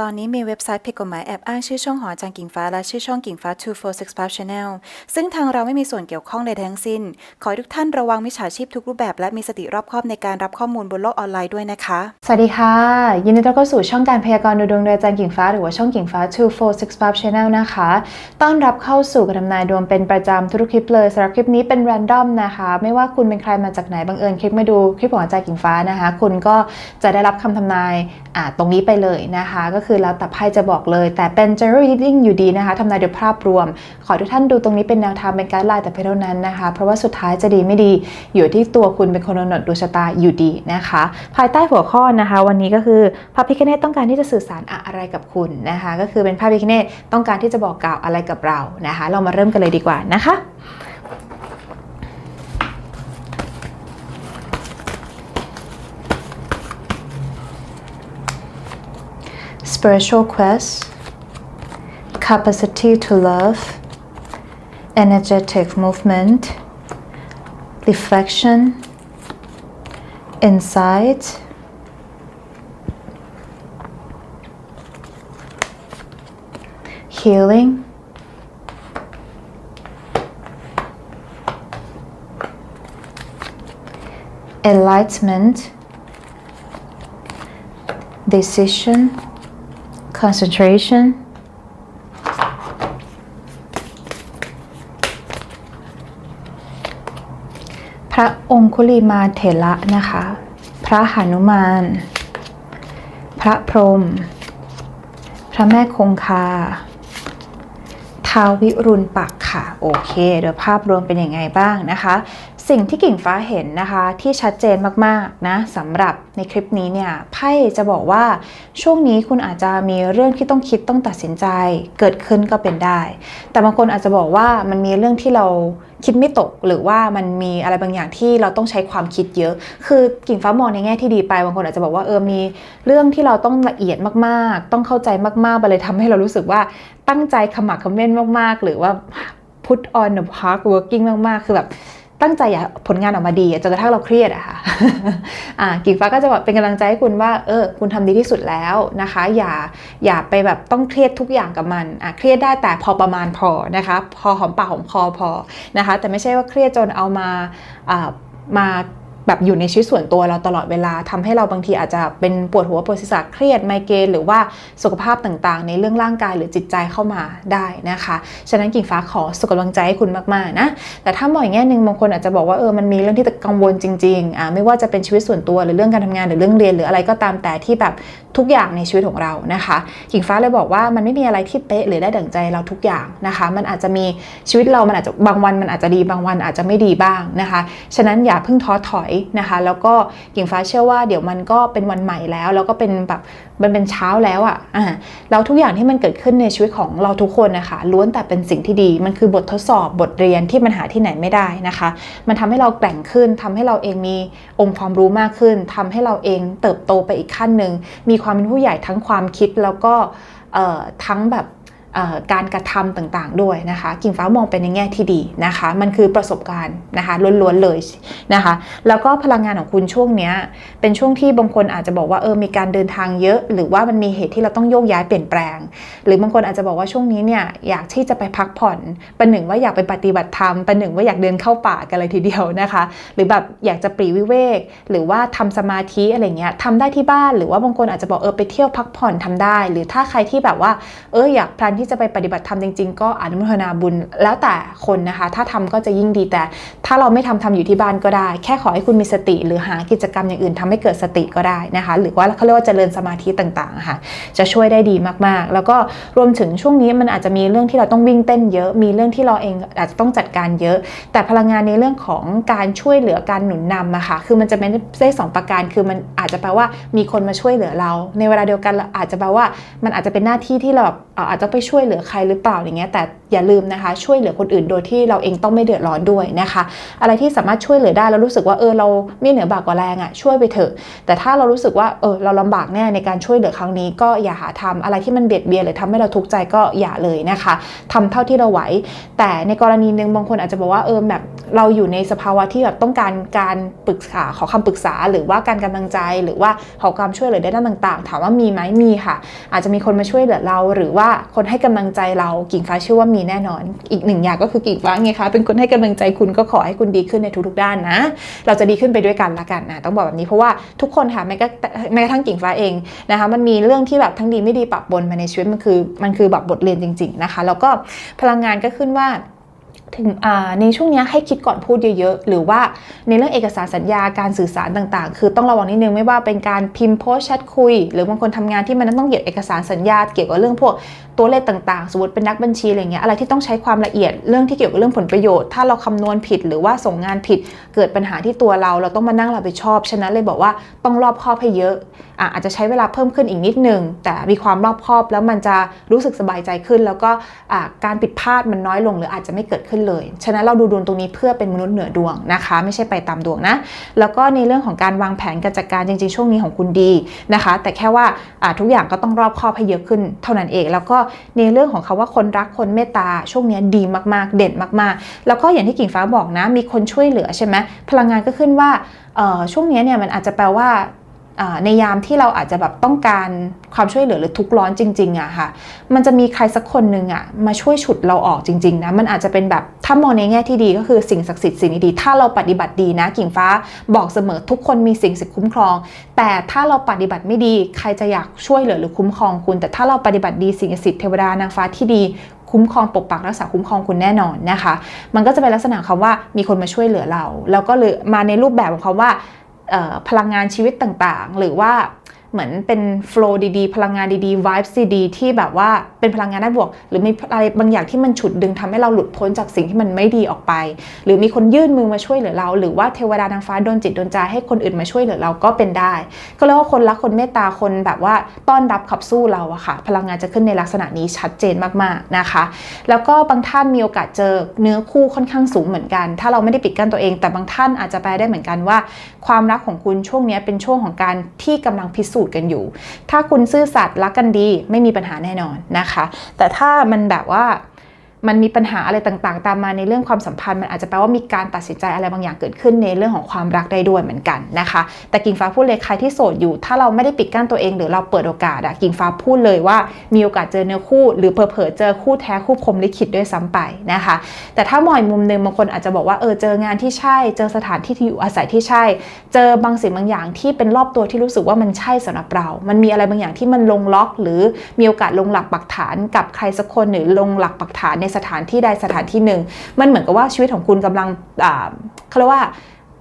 ตอนนี้มีเว็บไซต์ผิดกฎหมายแอบอ้างชื่อช่องหอจารย์กิ่งฟ้าและชื่อช่องกิ่งฟ้า 2465 Channel ซึ่งทางเราไม่มีส่วนเกี่ยวข้องใดทั้งสิ้น ขอให้ทุกท่านระวังมิจฉาชีพทุกรูปแบบและมีสติรอบคอบในการรับข้อมูลบนโลกออนไลน์ด้วยนะคะ สวัสดีค่ะ ยินดีต้อนรับเข้าสู่ช่องการพยากรณ์ดูดวงโดยอาจารย์กิ่งฟ้าหรือว่าช่องกิ่งฟ้า 2465 Channel นะคะ ต้อนรับเข้าสู่การทำนายดวงเป็นประจำทุกคลิปเลยสำหรับคลิปนี้เป็น random นะคะ ไม่ว่าคุณเป็นใครมาจากไหนบังเอิญคลิกมาดูคลิปของอาจารย์กิ่งฟ้านะคะ คุณก็จะได้รับคำทำนายตรงนี้ไปเลยนะคะก็คือแล้วแต่ไพ่จะบอกเลย แต่เป็น general reading อยู่ดีนะคะทำนายโดยภาพรวม ขอทุกท่านดูตรงนี้เป็นแนวทางเป็นการไลน์แต่เพียงเท่านั้นนะคะ เพราะว่าสุดท้ายจะดีไม่ดีอยู่ที่ตัวคุณเป็นคนกำหนดดวงชะตาอยู่ดีนะคะ ภายใต้หัวข้อนะคะ วันนี้ก็คือพระพิคเนตต้องการที่จะสื่อสารอะไรกับคุณนะคะ ก็คือเป็นพระพิคเนตต้องการที่จะบอกกล่าวอะไรกับเรานะคะ เรามาเริ่มกันเลยดีกว่านะคะ spiritual quest, capacity to love, energetic movement, reflection, insight, healing, enlightenment, decision, concentration, พระองคุลิมาเถระนะคะ พระหานุมาน พระพรหม พระแม่คงคาท้าววิรุณปักค่ะ โอเค โดยภาพรวมเป็นยังไงบ้างนะคะ สิ่งที่กิ่งฟ้าเห็นนะคะที่ชัดเจนมากๆนะสำหรับในคลิปนี้เนี่ยไพ่จะบอกว่าช่วงนี้คุณอาจจะมีเรื่องที่ต้องคิดต้องตัดสินใจเกิดขึ้นก็เป็นได้ แต่บางคนอาจจะบอกว่ามันมีเรื่องที่เราคิดไม่ตกหรือว่ามันมีอะไรบางอย่างที่เราต้องใช้ความคิดเยอะ คือกิ่งฟ้ามองในแง่ที่ดีไปบางคนอาจจะบอกว่าเออมีเรื่องที่เราต้องละเอียดมากๆ ต้องเข้าใจมากๆไปเลยทำให้เรารู้สึกว่าตั้งใจขมักขม้นมาก ๆ หรือว่า put on the hard working มากๆ คือแบบ ตั้งใจอยากผลงานออกมาดีอะจนกระทั่งเราเครียดอะค่ะอ่ากิ่งฟ้าก็จะแบบเป็นกำลังใจให้คุณว่าเออคุณทำดีที่สุดแล้วนะคะ อย่าอย่าไปแบบต้องเครียดทุกอย่างกับมันอะเครียดได้แต่พอประมาณพอนะคะ พอหอมปากหอมคอพอนะคะ แต่ไม่ใช่ว่าเครียดจนเอามาอ่ามา แบบอยู่ในชีวิตส่วนตัวเราตลอดเวลาทำให้เราบางทีอาจจะเป็นปวดหัวปวดศีรษะเครียดไมเกรนหรือว่าสุขภาพต่างๆ ในเรื่องร่างกายหรือจิตใจเข้ามาได้นะคะ ฉะนั้นกิ่งฟ้าขอสุขกำลังใจให้คุณมากๆนะแต่ถ้ามองอีกแง่หนึ่งบางคนอาจจะบอกว่าเออมันมีเรื่องที่กังวลจริงๆอ่าไม่ว่าจะเป็นชีวิตส่วนตัวหรือเรื่องการทำงานหรือเรื่องเรียนหรืออะไรก็ตามแต่ที่แบบทุกอย่างในชีวิตของเรานะคะกิ่งฟ้าเลยบอกว่ามันไม่มีอะไรที่เป๊ะหรือได้ดั่งใจเราทุกอย่างนะคะ มันอาจจะมีชีวิตเรามันอาจจะบางวันมันอาจจะดีบางวันอาจจะไม่ดีบ้างนะคะ ฉะนั้นอย่าเพิ่งท้อถอยนะคะ แล้วก็กิ่งฟ้าเชื่อว่าเดี๋ยวมันก็เป็นวันใหม่แล้ว แล้วก็เป็นแบบมันเป็นเช้าแล้วอะ่ะแล้วทุกอย่างที่มันเกิดขึ้นในชีวิตของเราทุกคนนะคะล้วนแต่เป็นสิ่งที่ดีมันคือบททดสอบบทเรียนที่มันหาที่ไหนไม่ได้นะคะ มันทำให้เราแกร่งขึ้นทำให้เราเองมีองค์ความรู้มากขึ้นทำให้เราเองเติบโตไปอีกขั้นหนึ่งมีความเป็นผู้ใหญ่ทั้งความคิดแล้วก็ทั้งแบบ การกระทำต่างๆ ด้วยนะคะกิ่งฟ้ามองเป็นในแง่ที่ดีนะคะ มันคือประสบการณ์นะคะล้วนๆเลยนะคะ แล้วก็พลังงานของคุณช่วงนี้เป็นช่วงที่บางคนอาจจะบอกว่าเออมีการเดินทางเยอะ หรือว่ามันมีเหตุที่เราต้องโยกย้ายเปลี่ยนแปลง หรือบางคนอาจจะบอกว่าช่วงนี้เนี่ยอยากที่จะไปพักผ่อนประหนึ่งว่าอยากไปปฏิบัติธรรมประหนึ่งว่าอยากเดินเข้าป่ากันเลยทีเดียวนะคะ หรือแบบอยากจะปรีวิเวก หรือว่าทำสมาธิอะไรเงี้ยทำได้ที่บ้านหรือว่าบางคนอาจจะบอกเออไปเที่ยวพักผ่อนทำได้ หรือถ้าใครที่แบบว่าเอออยากพลันที่จะไปปฏิบัติธรรมจริงๆ ก็อนุโมทนาบุญแล้วแต่คนนะคะ ถ้าทำก็จะยิ่งดีแต่ ถ้าเราไม่ทำทำอยู่ที่บ้านก็ได้ แค่ขอให้คุณมีสติ หรือหากิจกรรมอย่างอื่นทำให้เกิดสติก็ได้นะคะ หรือว่าเขาเรียกว่าเจริญสมาธิต่างๆค่ะ จะช่วยได้ดีมากๆ แล้วก็รวมถึงช่วงนี้มันอาจจะมีเรื่องที่เราต้องวิ่งเต้นเยอะ มีเรื่องที่เราเองอาจจะต้องจัดการเยอะ แต่พลังงานในเรื่องของการช่วยเหลือการหนุนนำอะค่ะ คือมันจะเป็นได้สองประการ คือมันอาจจะแปลว่ามีคนมาช่วยเหลือเรา ในเวลาเดียวกันอาจจะแปลว่ามันอาจจะเป็นหน้าที่ที่เราอาจจะไปช่วยวยเหลือใครหรือเปล่าอย่างเงี้ยแต่อย่าลืมนะคะ ช่วยเหลือคนอื่นโดยที่เราเองต้องไม่เดือดร้อนด้วยนะคะ อะไรที่สามารถช่วยเหลือได้แล้วรู้สึกว่าเออเราไม่เหนือบากกว่าแรงอะ่ะช่วยไปเถอะ แต่ถ้าเรารู้สึกว่าเออเราลำบากแน่ในการช่วยเหลือครั้งนี้ ก็อย่าหาทำอะไรที่มันเบียดเบียนหรือทำให้เราทุกข์ใจก็อย่าเลยนะคะทำเท่าที่เราไหวแต่ในกรณีหนึ่งบางคนอาจจะบอกว่าเออแบบ เราอยู่ในสภาวะที่แบบต้องการการปรึกษาขอคำปรึกษา หรือว่าการกำลังใจ หรือว่าขอความช่วยเหลือในด้านต่าง ๆ ถามว่ามีไหมมีค่ะ อาจจะมีคนมาช่วยเหลือเรา หรือว่าคนให้กำลังใจเรากิ่งฟ้าเชื่อว่ามีแน่นอน อีกหนึ่งอย่างก็คือกิ่งฟ้าไงคะเป็นคนให้กำลังใจคุณก็ขอให้คุณดีขึ้นในทุกๆด้านนะ เราจะดีขึ้นไปด้วยกันละกันนะต้องบอกแบบนี้เพราะว่าทุกคนค่ะแม้กระแม้กระทั่งกิ่งฟ้าเองนะคะมันมีเรื่องที่แบบทั้งดีไม่ดีปะปนมาในชีวิตมันคือมันคือแบบบทเรียนจริง ๆนะคะ แล้วก็พลังงานก็ขึ้นว่า ถึงในช่วงนี้ให้คิดก่อนพูดเยอะๆ หรือว่าในเรื่องเอกสารสัญญาการสื่อสารต่างๆ คือต้องระวังนิดนึงไม่ว่าเป็นการพิมพ์โพสแชทคุย หรือบางคนทำงานที่มันต้องเกี่ยวเอกสารสัญญาเกี่ยวกับเรื่องพวกตัวเลขต่างๆ สมมติเป็นนักบัญชีอะไรเงี้ยอะไรที่ต้องใช้ความละเอียดเรื่องที่เกี่ยวกับเรื่องผลประโยชน์ ถ้าเราคำนวณผิดหรือว่าส่งงานผิด เกิดปัญหาที่ตัวเราเราต้องมานั่งรับผิดชอบ ฉะนั้นเลยบอกว่าต้องรอบคอบให้เยอะอาจจะใช้เวลาเพิ่มขึ้นอีกนิดนึงแต่มีความรอบคอบแล้วมันจะรู้สึกสบายใจขึ้น แล้วก็การผิดพลาดมันน้อยลง หรืออาจจะไม่เกิดขึ้นเลย ฉะนั้นเราดูดวงตรงนี้เพื่อเป็นมนุษย์เหนือดวงนะคะ ไม่ใช่ไปตามดวงนะ แล้วก็ในเรื่องของการวางแผนการจัดการจริงๆ ช่วงนี้ของคุณดีนะคะ แต่แค่ว่าทุกอย่างก็ต้องรอบคอบให้เยอะขึ้นเท่านั้นเอง แล้วก็ในเรื่องของคาว่าคนรักคนเมตตาช่วงนี้ดีมากๆ เด่นมากๆ แล้วก็อย่างที่กิ่งฟ้าบอกนะ มีคนช่วยเหลือใช่ไหมพลังงานก็ขึ้นว่าช่วงนี้เนี่ยมันอาจจะแปลว่า ในยามที่เราอาจจะแบบต้องการความช่วยเหลือหรือทุกข์ร้อนจริงๆอะค่ะ มันจะมีใครสักคนหนึ่งอะมาช่วยฉุดเราออกจริงๆนะ มันอาจจะเป็นแบบถ้ามองในแง่ที่ดีก็คือสิ่งศักดิ์สิทธิ์สิ่งดีๆถ้าเราปฏิบัติดีนะ กิ่งฟ้าบอกเสมอทุกคนมีสิ่งศักดิ์คุ้มครอง แต่ถ้าเราปฏิบัติไม่ดีใครจะอยากช่วยเหลือหรือคุ้มครองคุณ แต่ถ้าเราปฏิบัติดีสิ่งศักดิ์สิทธิ์เทวดานางฟ้าที่ดีคุ้มครองปกปักรักษาคุ้มครองคุณแน่นอนนะคะ มันก็จะเป็นลักษณะคำว่ามีคนมาช่วยเหลือเรา แล้วก็เลยมาในรูปแบบของคำว่า พลังงานชีวิตต่างๆ หรือว่า เหมือนเป็นโฟล์ดีๆ พลังงานดีๆ vibes ดีๆที่แบบว่าเป็นพลังงานด้านบวก หรือมีอะไรบางอย่างที่มันฉุดดึงทำให้เราหลุดพ้นจากสิ่งที่มันไม่ดีออกไป หรือมีคนยื่นมือมาช่วยเหลือเรา หรือว่าเทวดานางฟ้าโดนจิตโดนใจให้คนอื่นมาช่วยเหลือเราก็เป็นได้ ก็เรียกว่าคนรักคนเมตตาคนแบบว่าต้อนรับขับสู้เราอะค่ะ พลังงานจะขึ้นในลักษณะนี้ชัดเจนมากๆนะคะ แล้วก็บางท่านมีโอกาสเจอเนื้อคู่ค่อนข้างสูงเหมือนกัน ถ้าเราไม่ได้ปิดกั้นตัวเอง แต่บางท่านอาจจะแปลได้เหมือนกันว่า ความรักของคุณช่วงนี้เป็นช่วงของการที่กำลังพิสสูจน์กันอยู่ ถ้าคุณซื่อสัตย์รักกันดีไม่มีปัญหาแน่นอนนะคะ แต่ถ้ามันแบบว่า มันมีปัญหาอะไรต่างๆ ตามมาในเรื่องความสัมพันธ์ มันอาจจะแปลว่ามีการตัดสินใจอะไรบางอย่างเกิดขึ้นในเรื่องของความรักได้ด้วยเหมือนกันนะคะ แต่กิ่งฟ้าพูดเลยใครที่โสดอยู่ ถ้าเราไม่ได้ปิดกั้นตัวเองหรือเราเปิดโอกาสอะกิ่งฟ้าพูดเลยว่ามีโอกาสเจอเนื้อคู่ หรือเผลอๆเจอคู่แท้คู่พรมลิขิตด้วยซ้ำไปนะคะ แต่ถ้ามองมุมหนึ่งบางคนอาจจะบอกว่าเออเจองานที่ใช่ เจอสถานที่ที่อยู่อาศัยที่ใช่ เจอบางสิ่งบางอย่างที่เป็นรอบตัวที่รู้สึกว่ามันใช่สำหรับเรา มันมีอะไรบางอย่างที่มันลงล็อก หรือมีโอกาสลงหลักปักฐานกับใครสักคนหรือลงหลักปักฐานในสถานที่ใดสถานที่หนึ่ง มันเหมือนกับว่าชีวิตของคุณกำลังเขาเรียกว่า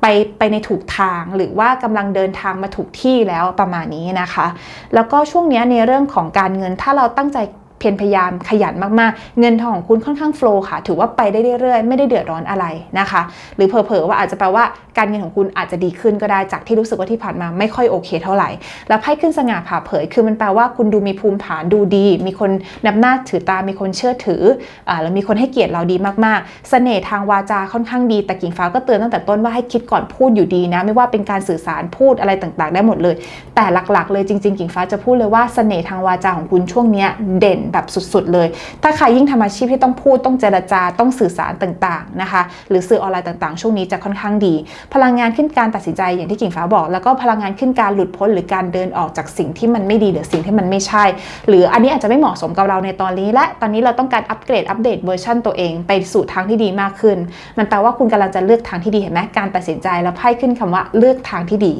ไปไปในถูกทางหรือว่ากำลังเดินทางมาถูกที่แล้วประมาณนี้นะคะ แล้วก็ช่วงนี้ในเรื่องของการเงินถ้าเราตั้งใจ เพียรพยายามขยันมากๆ เงินทองของคุณค่อนข้างโฟล์ค่ะ ถือว่าไปได้เรื่อยๆ ไม่ได้เดือดร้อนอะไรนะคะ หรือเผลอๆว่าอาจจะแปลว่าการเงินของคุณอาจจะดีขึ้นก็ได้จากที่รู้สึกว่าที่ผ่านมาไม่ค่อยโอเคเท่าไหร่ แล้วไพ่ขึ้นสง่าผ่าเผย คือมันแปลว่าคุณดูมีภูมิฐานดูดี มีคนนับหน้าถือตา มีคนเชื่อถืออแล้วมีคนให้เกียรติเราดีมากๆ เสน่ห์ทางวาจาค่อนข้างดี แต่กิ่งฟ้าก็เตือนตั้งแต่ต้นว่าให้คิดก่อนพูดอยู่ดีนะ ไม่ว่าเป็นการสื่อสารพูดอะไรต่างๆ ได้หมดเลย แต่หลักๆ เลยจริง ๆ กิ่งฟ้าจะพูดเลยว่าเสน่ห์ทางวาจาของคุณช่วงนี้เด่นแบบสุดๆเลย ถ้าใครยิ่งทำอาชีพที่ต้องพูดต้องเจรจาต้องสื่อสารต่างๆนะคะหรือสื่อออนไลน์ต่างๆ ช่วงนี้จะค่อนข้างดี พลังงานขึ้นการตัดสินใจอย่างที่กิ่งฟ้าบอก แล้วก็พลังงานขึ้นการหลุดพ้นหรือการเดินออกจากสิ่งที่มันไม่ดีหรือสิ่งที่มันไม่ใช่ หรืออันนี้อาจจะไม่เหมาะสมกับเราในตอนนี้ และตอนนี้เราต้องการอัปเกรดอัปเดตเวอร์ชันตัวเองไปสู่ทางที่ดีมากขึ้น มันแปลว่าคุณกำลังจะเลือกทางที่ดีเห็นไหมการตัดสินใจแล้วไพ่ขึ้นคำว่าเลือกทางที่ดี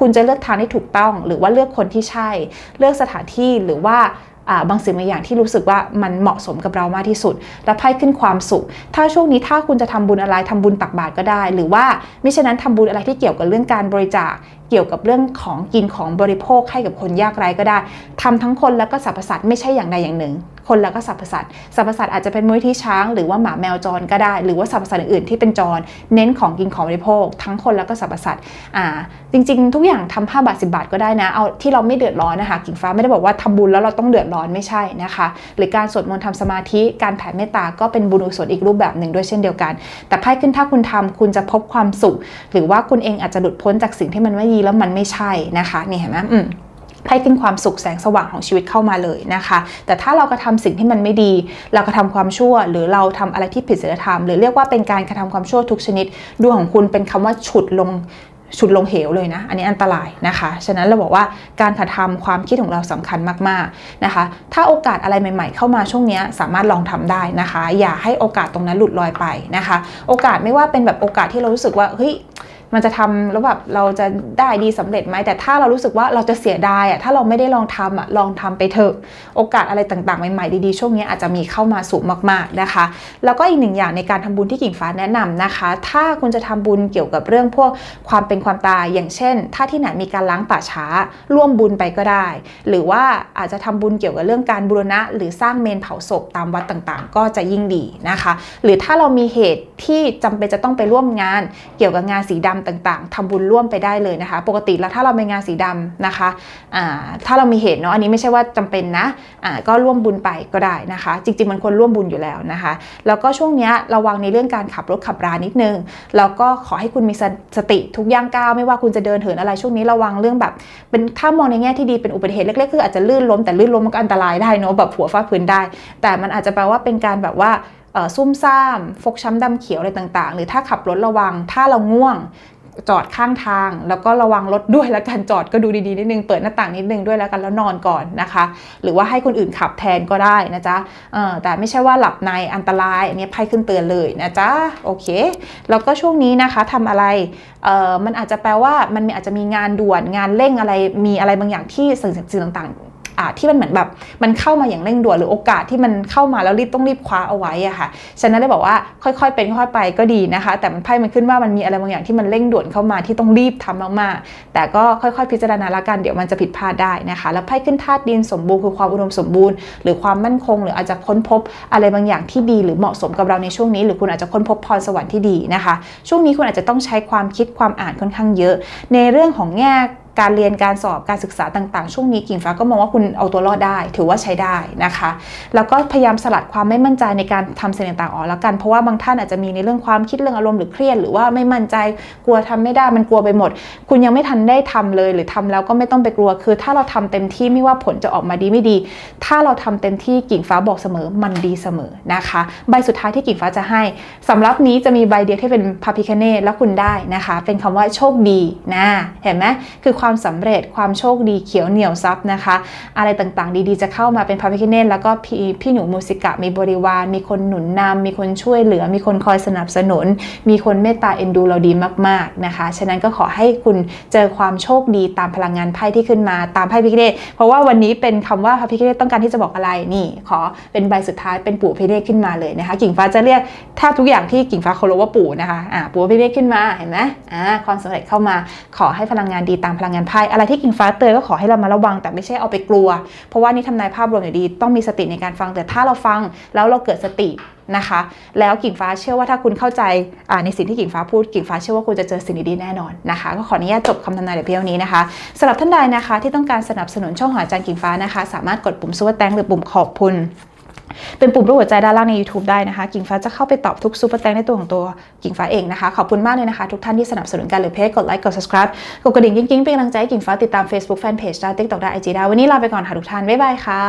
คุณจะเลือกทางที่ถูกต้อง หรือว่าเลือกคนที่ใช่ เลือกสถานที่หรือว่า บางสิ่งบางอย่างที่รู้สึกว่ามันเหมาะสมกับเรามากที่สุด และไพ่ขึ้นความสุข ถ้าช่วงนี้ถ้าคุณจะทำบุญอะไรทำบุญตักบาตรก็ได้ หรือว่าไม่เช่นนั้นทำบุญอะไรที่เกี่ยวกับเรื่องการบริจาคเกี่ยวกับเรื่องของกินของบริโภคให้กับคนยากไร้ก็ได้ทำทั้งคนแล้วก็สรรพสัตว์ไม่ใช่อย่างใดอย่างหนึ่ง คนแล้วก็สรรพสัตว์สรรพสัตว์อาจจะเป็นมวยที่ช้างหรือว่าหมาแมวจรก็ได้ หรือว่าสรรพสัตว์อื่นๆที่เป็นจร เน้นของกินของบริโภค ทั้งคนแล้วก็สรรพสัตว์อ่าจริง ๆ ทุกอย่างทำ5บาท10บาทก็ได้นะเอาที่เราไม่เดือดร้อนนะคะกิ่งฟ้าไม่ได้บอกว่าทำบุญแล้วเราต้องเดือดร้อนไม่ใช่นะคะ หรือการสวดมนต์ทำสมาธิการแผ่เมตตาก็เป็นบุญกุศลอีกรูปแบบหนึ่งด้วยเช่นเดียวกัน แต่ไพ่ขึ้นถ้าคุณทำคุณจะพบความสุข หรือว่าคุณเองอาจจะหลุดพ้นจากสิ่งที่มันไม่ดีแล้วมันไม่ใช่นะคะนี่เห็นไหมอืมไพ่ขึ้นความสุขแสงสว่างของชีวิตเข้ามาเลยนะคะ แต่ถ้าเรากระทำสิ่งที่มันไม่ดี เรากระทำความชั่ว หรือเราทำอะไรที่ผิดศีลธรรม หรือเรียกว่าเป็นการกระทำความชั่วทุกชนิดดวงของคุณเป็นคำว่าฉุดลงฉุดลงเหวเลยนะ อันนี้อันตรายนะคะ ฉะนั้นเราบอกว่าการกระทำความคิดของเราสำคัญมากๆนะคะ ถ้าโอกาสอะไรใหม่ๆ เข้ามาช่วงนี้สามารถลองทำได้นะคะ อย่าให้โอกาสตรงนั้นหลุดลอยไปนะคะ โอกาสไม่ว่าเป็นแบบโอกาสที่เรารู้สึกว่าเฮ้ย มันจะทำแล้วแบบเราจะได้ดีสำเร็จไหมแต่ถ้าเรารู้สึกว่าเราจะเสียดายอะถ้าเราไม่ได้ลองทำอะลองทำไปเถอะโอกาสอะไรต่างๆ ใหม่ๆดีๆช่วงนี้อาจจะมีเข้ามาสูงมากๆนะคะ แล้วก็อีกหนึ่งอย่างในการทำบุญที่กิ่งฟ้าแนะนำนะคะ ถ้าคุณจะทำบุญเกี่ยวกับเรื่องพวกความเป็นความตายอย่างเช่น ถ้าที่ไหนมีการล้างป่าช้าร่วมบุญไปก็ได้ หรือว่าอาจจะทำบุญเกี่ยวกับเรื่องการบูรณะ หรือสร้างเมนเผาศพตามวัดต่างๆ ก็จะยิ่งดีนะคะ หรือถ้าเรามีเหตุที่จำเป็นจะต้องไปร่วมงาน เกี่ยวกับงานสีดำต่างๆทำบุญร่วมไปได้เลยนะคะ ปกติแล้วถ้าเรามีงานสีดำนะคะถ้าเรามีเหตุเนาะอันนี้ไม่ใช่ว่าจำเป็นนะก็ร่วมบุญไปก็ได้นะคะ จริงๆมันควรร่วมบุญอยู่แล้วนะคะ แล้วก็ช่วงนี้ระวังในเรื่องการขับรถขับรานิดนึงแล้วก็ขอให้คุณมีสสติทุกย่างก้าวไม่ว่าคุณจะเดินเหินอะไรช่วงนี้ระวังเรื่องแบบ เป็นถ้ามองในแง่ที่ดีเป็นอุบัติเหตุเล็กๆคืออาจจะลื่นล้มแต่ลื่นล้มมันก็อันตรายได้เนาะแบบหัวฟาดพื้นได้ แต่มันอาจจะแปลว่าเป็นการแบบว่าซุ่มซ่าม ฟกช้ำดำเขียวอะไรต่างๆ หรือถ้าขับรถระวัง ถ้าเราง่วง จอดข้างทาง แล้วก็ระวังรถด้วยแล้วกันจอดก็ดูดีๆนิดนึงเปิดหน้าต่างนิดนึงด้วยแล้วกันแล้วนอนก่อนนะคะ หรือว่าให้คนอื่นขับแทนก็ได้นะจ๊ะแต่ไม่ใช่ว่าหลับในอันตรายอันนี้ไพ่ขึ้นเตือนเลยนะจ๊ะโอเคแล้วก็ช่วงนี้นะคะทำอะไรมันอาจจะแปลว่ามันอาจจะมีงานด่วนงานเร่งอะไรมีอะไรบางอย่างที่สิ่งสิ่งต่าง อ่าที่มันเหมือนแบบมันเข้ามาอย่างเร่งด่วนหรือโอกาสที่มันเข้ามาแล้วรีบต้องรีบคว้าเอาไว้อะค่ะฉะนั้นได้บอกว่าค่อยๆ เป็นค่อยๆไปก็ดีนะคะ แต่มันไพ่มันขึ้นว่ามันมีอะไรบางอย่างที่มันเร่งด่วนเข้ามาที่ต้องรีบทำมากๆแต่ก็ค่อยๆ พิจารณาละกันเดี๋ยวมันจะผิดพลาดได้นะคะ แล้วไพ่ขึ้นธาตุดินสมบูรณ์คือความอุดมสมบูรณ์ หรือความมั่นคง หรืออาจจะค้นพบอะไรบางอย่างที่ดี หรือเหมาะสมกับเราในช่วงนี้ หรือคุณอาจจะค้นพบพรสวรรค์ที่ดีนะคะ ช่วงนี้คุณอาจจะต้องใช้ความคิดความอ่านค่อนข้างเยอะ ในเรื่องของแง่ การเรียนการสอบการศึกษาต่างๆ ช่วงนี้กิ่งฟ้าก็มองว่าคุณเอาตัวรอดได้ ถือว่าใช้ได้นะคะ แล้วก็พยายามสลัดความไม่มั่นใจในการทำสิ่งต่างๆออกแล้วกัน เพราะว่าบางท่านอาจจะมีในเรื่องความคิดเรื่องอารมณ์หรือเครียดหรือว่าไม่มั่นใจกลัวทำไม่ได้มันกลัวไปหมด คุณยังไม่ทันได้ทำเลย หรือทำแล้วก็ไม่ต้องไปกลัวคือ ถ้าเราทำเต็มที่ไม่ว่าผลจะออกมาดีไม่ดี ถ้าเราทำเต็มที่กิ่งฟ้าบอกเสมอมันดีเสมอนะคะ ใบสุดท้ายที่กิ่งฟ้าจะให้สำหรับนี้จะมีใบเดียวที่เป็นพาพิคเนตแล้วคุณได้นะคะ เป็นคำว่าโชคดีนะเห็นไหมคือความความสำเร็จความโชคดีเขียวเหนียวซับนะคะ อะไรต่างๆ ดีๆ จะเข้ามาเป็นพาพิคเนตแล้วก็พี่พี่หนูมูสิกะมีบริวาร มีคนหนุนนำมีคนช่วยเหลือ มีคนคอยสนับสนุน มีคนเมตตาเอ็นดูเราดีมากๆนะคะ ฉะนั้นก็ขอให้คุณเจอความโชคดีตามพลังงานไพ่ที่ขึ้นมาตามไพ่พิคเนตเพราะว่าวันนี้เป็นคำว่าพระพิคเนตต้องการที่จะบอกอะไรนี่ขอเป็นใบสุดท้ายเป็นปู่พิคเนตขึ้นมาเลยนะคะ กิ่งฟ้าจะเรียกแทบทุกอย่างที่กิ่งฟ้าเคารพว่าปู่นะคะอ่าปู่พิคเนตขึ้นมาเห็นไหมอ่าความสำเร็จเข้ามาขอให้พลังงานดีตามพลังงานไพ่อะไรที่กิ่งฟ้าเตือนก็ขอให้เรามาระวัง แต่ไม่ใช่เอาไปกลัว เพราะว่านี่ทำนายภาพรวมอยู่ดี ต้องมีสติในการฟังแต่ถ้าเราฟังแล้วเราเกิดสตินะคะ แล้วกิ่งฟ้าเชื่อว่าถ้าคุณเข้าใจในสิ่งที่กิ่งฟ้าพูดกิ่งฟ้าเชื่อว่าคุณจะเจอสิ่งดีๆแน่นอนนะคะ ก็ขออนุญาตจบคำทำนายแต่เพียงนี้นะคะสำหรับท่านใดนะคะ ที่ต้องการสนับสนุนช่องหาจารย์กิ่งฟ้านะคะ สามารถกดปุ่มซูเปอร์แตงหรือปุ่มขอบคุณ เป็นปุ่มรูปหัวใจด้านล่างใน YouTube ได้นะคะ กิ่งฟ้าจะเข้าไปตอบทุกซูเปอร์แตงในตัวของตัวกิ่งฟ้าเองนะคะ ขอบคุณมากเลยนะคะ ทุกท่านที่สนับสนุนกันหรือเพจกดไลค์กด subscribe กดกระดิ่งกิ๊งๆเป็นกำลังใจให้กิ่งฟ้าติดตาม Facebook Fanpage ได้ TikTok ได้ IG ได้วันนี้ลาไปก่อนค่ะทุกท่านบ๊ายบายค่ะ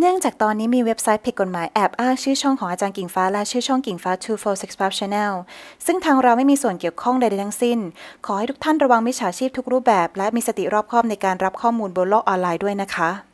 เนื่องจากตอนนี้มีเว็บไซต์ผิดกฎหมายแอบอ้างชื่อช่องของอาจารย์กิ่งฟ้าและชื่อช่องกิ่งฟ้า2465 Channel ซึ่งทางเราไม่มีส่วนเกี่ยวข้องใดๆทั้งสิ้น ขอให้ทุกท่านระวังมิจฉาชีพทุกรูปแบบ และมีสติรอบคอบในการรับข้อมูลบนโลกออนไลน์ด้วยนะคะ